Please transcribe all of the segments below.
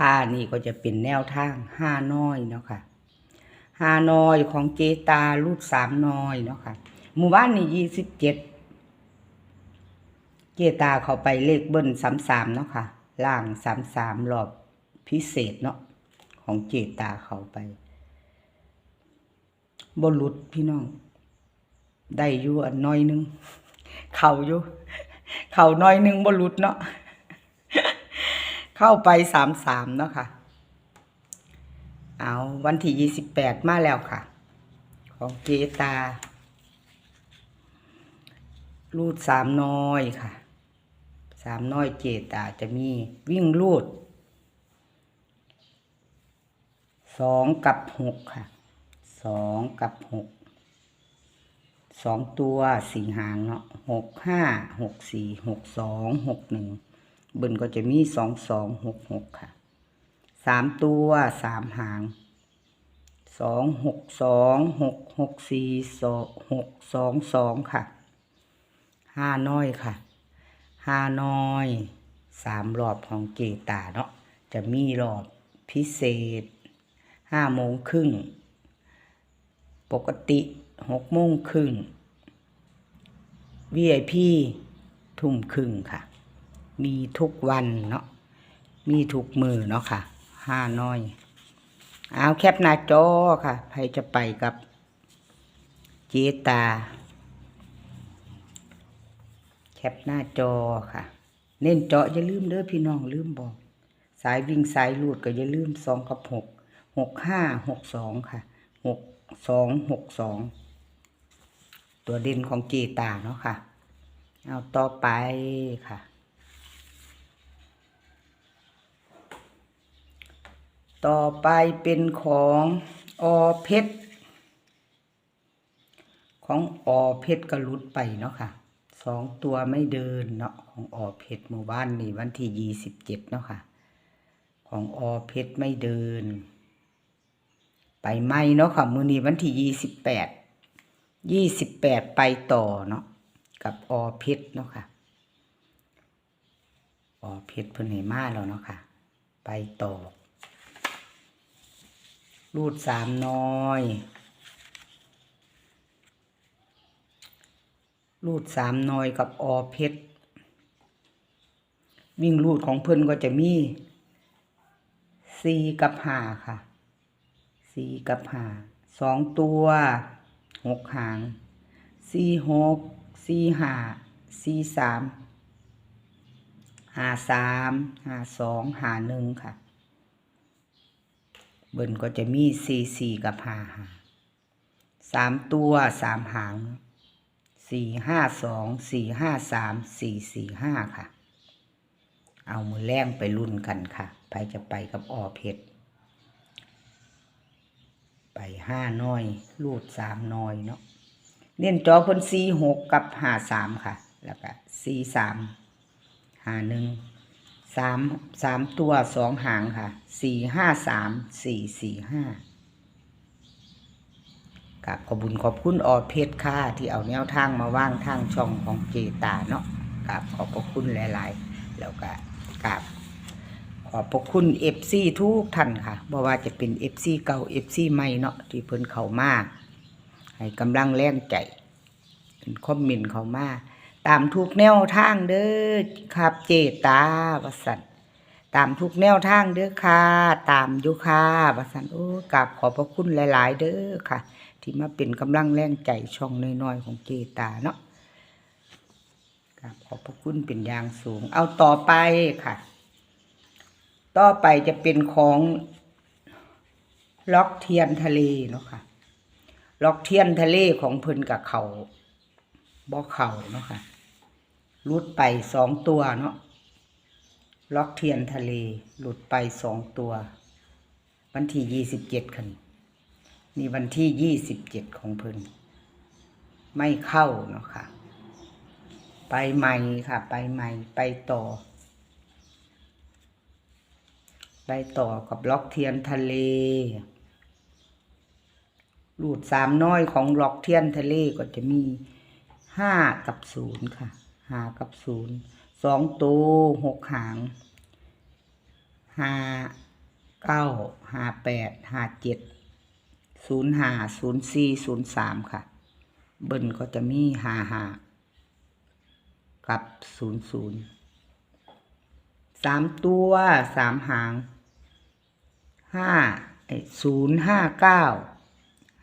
ผ้านี่ก็จะเป็นแนวทางห้าน้อยเนาะค่ะห้าน้อยของเจตารูดสามน้อยเนาะค่ะหมู่บ้านนี่ยี่สิบเจ็ดเจตาเขาไปเลขเบิ้ลสามสามเนาะค่ะล่างสามสามรอบพิเศษเนาะของเจตาเขาไปบหลุดพี่น้อง ได้อยู่อันน้อยหนึง เข่าอยู่ เข่าน้อยหนึงบหลุดเนาะ เข้าไปสามสามเนาะค่ะ เอาวันที่ยี่สิบแปดมาแล้วค่ะ ของเจตา รูดสามน้อยค่ะสามน้อยเจตาจะมีวิ่งรูดสองกับหกค่ะสองกับหกสองตัวสี่หางเนาะหกห้าหกสี่หกสองหกหนึ่ง บนก็จะมีสองสองหกหกค่ะสามตัวสามหางสองหกสองหกหกสี่สองหกสองสองค่ะห้าน้อยค่ะห้าน้อยสามรอบของเกตาเนาะจะมีรอบพิเศษห้าโมงครึ่งปกติหกโมงครึ่ง VIP ทุ่มครึ่งค่ะ มีทุกวันเนาะมีทุกมือเนาะค่ะห้าน้อย เอาแคปหน้าจอค่ะใครจะไปกับเจตา แคปหน้าจอค่ะ เน้นเจาะอย่าลืมเด้อพี่น้องลืมบอก สายวิ่งสายลูดก็อย่าลืมสองกับหกหกห้าหกสองค่ะหกสองหกสองตัวเด่นของเจตาเนาะค่ะ เอาต่อไปค่ะ ต่อไปเป็นของอเพชรของอเพชรกระลุดไปเนาะค่ะสองตัวไม่เดินเนาะของอเพชรหมู่บ้านนี่วันที่ยี่สิบเจ็ดเนาะค่ะ ของอเพชรไม่เดิน ไปไม่เนาะค่ะมือนี้วันที่ยี่สิบแปดยี่สิบแปดไปต่อเนาะกับอเพชรเนาะค่ะอเพชรเพิ่นให้มาแล้วเนาะค่ะ ไปต่อ รูดสามน้อย รูดสามน้อยกับอเพชรวิ่งรูดของเพิ่นก็จะมีสี่กับห้าค่ะสี่กับห้าสองตัวหกหางสี่หกสี่ห้าสี่สามห้าสามห้าสองห้าหนึ่งค่ะ เบิร์นก็จะมีสี่สี่กับห้าหาสามตัวสามหางสี่ห้าสองสี่ห้าสามสี่สี่ห้าค่ะ เอามือแรงไปรุ่นกันค่ะ ไปจะไปกับออเพชรไปห้าน้อยรูดสามน้อยเนาะเน้นจอคนสี่หกกับห้าสามค่ะ แล้วก็สี่สามห้าหนึ่ง สามสามตัวสองหางค่ะสี่ห้าสามสี่สี่ห้ากับขอบุญขอบคุณออเพชรค่ะที่เอาแนวทางมาว่างทางช่องของเจตาเนาะกับขอบพระคุณหลาย ๆ แล้วก็กับขอบพระคุณเอฟซีทุกท่านค่ะบ่ว่าจะเป็นเอฟซีเก่าเอฟซีใหม่เนาะที่เพิ่นเข้ามาให้กำลังแรงใจเป็นคอมเมนต์เข้ามา ตามทุกแนวทางเด้อครับเจตาวสันตามทุกแนวทางเด้อค่ะ ตามอยู่ค่ะวสันโอ้กับขอบพระคุณหลาย ๆ เด้อค่ะ ที่มาเป็นกำลังแรงใจช่องน้อยๆของเจตาเนาะกับขอบพระคุณเป็นอย่างสูง เอาต่อไปค่ะ ต่อไปจะเป็นของล็อกเทียนทะเลเนาะค่ะล็อกเทียนทะเลของเพิ่นกับเขาบ่อเขาเนาะค่ะ รุดไปสองตัวเนาะล็อกเทียนทะเลหลุดไปสองตัว วันที่ยี่สิบเจ็ดคันนี่วันที่ยี่สิบเจ็ดของเพิ่นไม่เข้าเนาะค่ะ ไปใหม่ค่ะ ไปใหม่ไปต่อ ไปต่อกับล็อกเทียนทะเลรูดสามน้อยของล็อกเทียนทะเลก็จะมีห้ากับศูนย์ค่ะ หากับศูนย์สองตัวหกหางห้าเก้าห้าแปดห้าเจ็ดศูนย์ห้าศูนย์สี่ศูนย์สามค่ะ เบิ้ลก็จะมีห้าห้ากับศูนย์ศูนย์สามตัวสามหางห้าศูนย์ห้าเก้า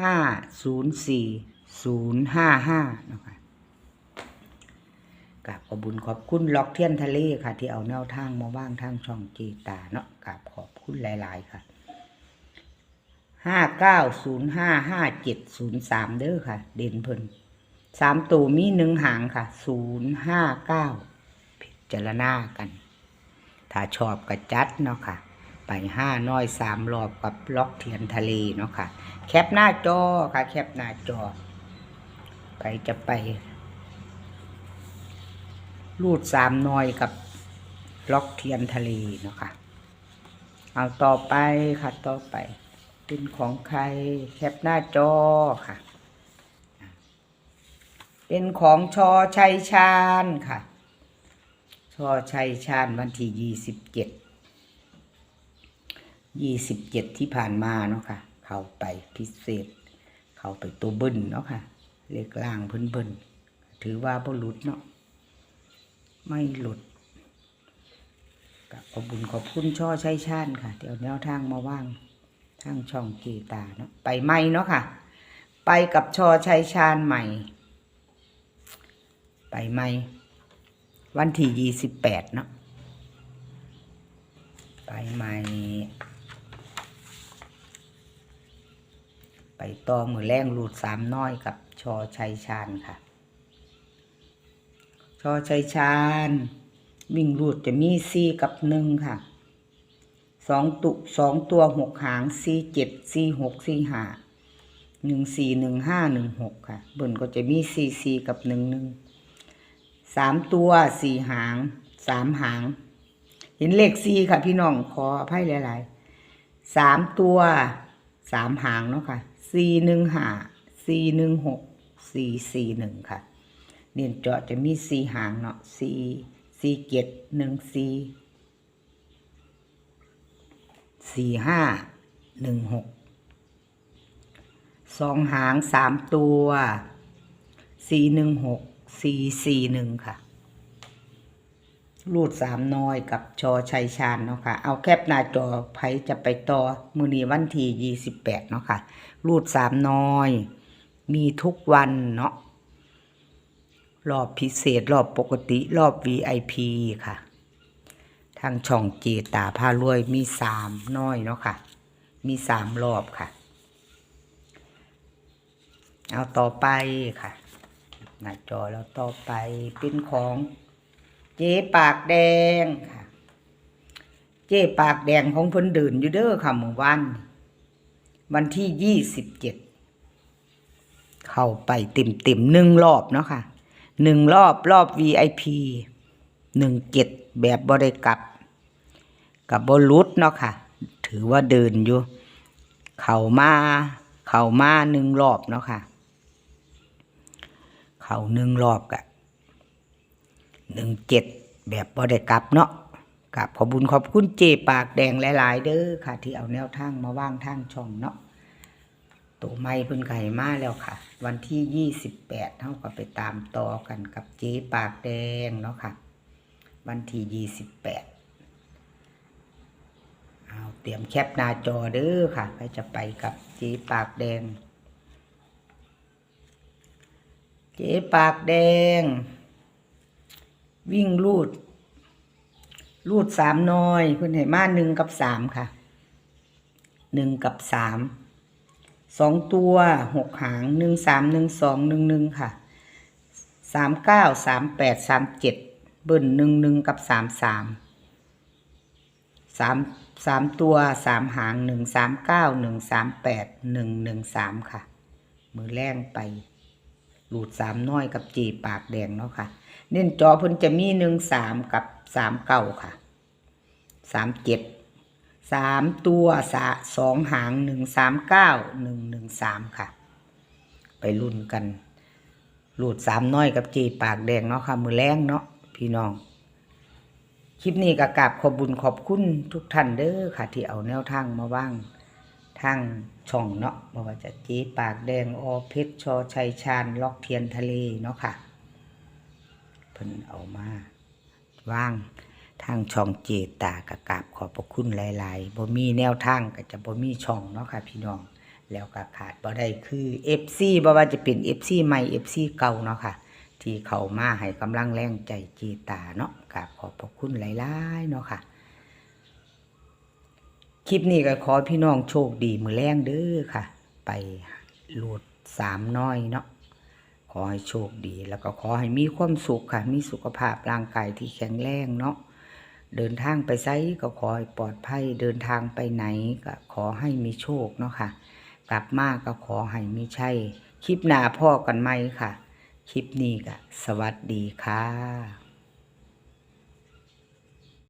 ห้าศูนย์สี่ศูนย์ห้าห้านะคะ กับขอบุญขอบคุณล็อกเทียนทะเลค่ะ ที่เอาแนวทางมาว่างทางช่องจีตาเนาะกับขอบคุณหลาย ๆ ค่ะห้าเก้าศูนย์ห้าห้าเจ็ดศูนย์สามเด้อค่ะ เด่นเพิ่นสามตัวมีหนึ่งหางค่ะศูนย์ห้าเก้าพิจารณากัน ถ้าชอบกระจัดเนาะค่ะ ไปห้าน้อยสามรอบกับล็อกเทียนทะเลเนาะค่ะ แคปหน้าจอค่ะ แคปหน้าจอ ไปจะไป รูดสามนอยกับล็อกเทียนทะเลเนาะค่ะ เอาต่อไปค่ะต่อไป เป็นของใครแคปหน้าจอค่ะ เป็นของชอชัยชาญค่ะ ชอชัยชาญวันที่ยี่สิบเจ็ดยี่สิบเจ็ดที่ผ่านมาเนาะค่ะ เข้าไปพิเศษ เข้าไปตัวบิ้ลเนาะค่ะ เลขล่างเพิ่นเบิ้ลถือว่าบ่หลุดเนาะ ไม่หลุดกับขอบุญขอบคุณช่อชัยชาญค่ะ เดี๋ยวแนวทางมาว่างทางช่องกีตาเนาะไปใหม่เนาะค่ะ ไปกับช่อชัยชาญใหม่ ไปใหม่ วันที่ยี่สิบแปดเนาะไปใหม่ ไปต่อมือแรงรูดสามน้อยกับชอชัยชาญค่ะ ชอชัยชาญ วิ่งรูดจะมีสี่กับหนึ่งค่ะสองตุสองตัวหกหางสี่เจ็ดสี่หกสี่ห้าหนึ่งสี่หนึ่งห้าหนึ่งหกค่ะบนก็จะมีสี่สี่กับหนึ่งหนึ่งสามตัวสี่หางสามหาง เห็นเลขสี่ค่ะพี่น้องขออภัยหลายๆสามตัวสามหางเนาะค่ะสี่หนึ่งห้าสี่หนึ่งหกสี่สี่หนึ่งค่ะ เนียนเจาะจะมีสี่หางเนาะสี่สี่เจ็ดหนึ่งสี่สี่ห้าหนึ่งหกสองหางสามตัวสี่หนึ่งหกสี่สี่หนึ่งค่ะ รูดสามน้อยกับชอชัยชาญเนาะค่ะ เอาแคปหน้าจอไผจะไปต่อมือนีวันที่ยี่สิบแปดเนาะค่ะ รูดสามน้อย มีทุกวันเนาะ รอบพิเศษ รอบปกติรอบ VIP ค่ะ ทางช่องเจตาพารวยมีสามน้อยเนาะค่ะ มีสามรอบค่ะ เอาต่อไปค่ะ หน้าจอแล้วต่อไปเป็นของเจ๊ปากแดงค่ะ เจ๊ปากแดงของเพิ่นเดินอยู่เด้อค่ะเมื่อวานวันที่ยี่สิบเจ็ดเข้าไปเต็มเต็มหนึ่งรอบเนาะค่ะ หนึ่งรอบรอบ VIP หนึ่งเจ็ดแบบบริกับ กับบรุษเนาะค่ะ ถือว่าเดินอยู่ เข่ามาเข่ามาหนึ่งรอบเนาะค่ะ เข่าหนึ่งรอบกะหนึ่งเจ็ดแบบบ่ได้กลับเนาะกับขอบุญขอบคุณเจปากแดงหลาย ๆ เด้อค่ะ ที่เอาแนวทางมาว่างทางช่องเนาะ ตัวไม้เพิ่นไก่มาแล้วค่ะ วันที่ยี่สิบแปดเท่ากับไปตามต่อกันกับเจ๊ปากแดงเนาะค่ะ วันที่ยี่สิบแปดเอาเตรียมแคปหน้าจอเด้อค่ะใครจะไปกับเจ๊ปากแดง เจ๊ปากแดง วิ่งลูด ลูดสามน้อยเพื่นให้มาหนึ่งกับสามค่ะหนึ่งกับสาม สองตัวหกหางหนึ่งสามหนึ่งสองหนึ่งหนึ่งค่ะสามเก้าสามแปดสามเจ็ดเบิ้ลหนึ่งหนึ่งกับสามสามสามสามตัวสามหางหนึ่งสามเก้าหนึ่งสามแปดหนึ่งหนึ่งสามค่ะ มือแรงไป หลูดสามน้อยกับจีปากแดงเนาะค่ะ เน้นจอเพิ่นจะมีหนึ่งสามกับสามเก้าค่ะสามเจ็ด สามตัวสะสองหางหนึ่งสามเก้าหนึ่งหนึ่งสามค่ะ ไปรุ่นกันหลูดสามน้อยกับจีปากแดงเนาะค่ะ มือแรงเนาะพี่น้อง คลิปนี้ก็กราบขอบบุญขอบคุณทุกท่านเด้อค่ะ ที่เอาแนวทางมาว่างทางช่องเนาะบ่ว่าจะจ๊ปากแดงอเพชรชอชัยชาญล็อกเทียนทะเลเนาะค่ะเพิ่นเอามาว่าง ทางช่องเจตากะกาบขอบพระคุณหลายๆบ่มีแนวทางก็จะบ่มีช่องเนาะค่ะพี่น้อง แล้วก็ขาดบ่ได้คือ FC บ่ว่าจะเป็น FC ใหม่ FC เก่าเนาะค่ะ ที่เข้ามาให้กำลังแรงใจเจตาเนาะกราบขอบพระคุณหลายๆเนาะค่ะ คลิปนี้ก็ขอพี่น้องโชคดีมือแรงเด้อค่ะ ไปโหลดสามน้อยเนาะขอให้โชคดี แล้วก็ขอให้มีความสุขค่ะ มีสุขภาพร่างกายที่แข็งแรงเนาะ เดินทางไปไซก็ขอให้ปลอดภัย เดินทางไปไหนก็ขอให้มีโชคเนาะค่ะ กลับมาก็ขอให้มีใช่คลิปหน้าพ่อกันไหมค่ะ คลิปนี้ก็สวัสดีค่ะ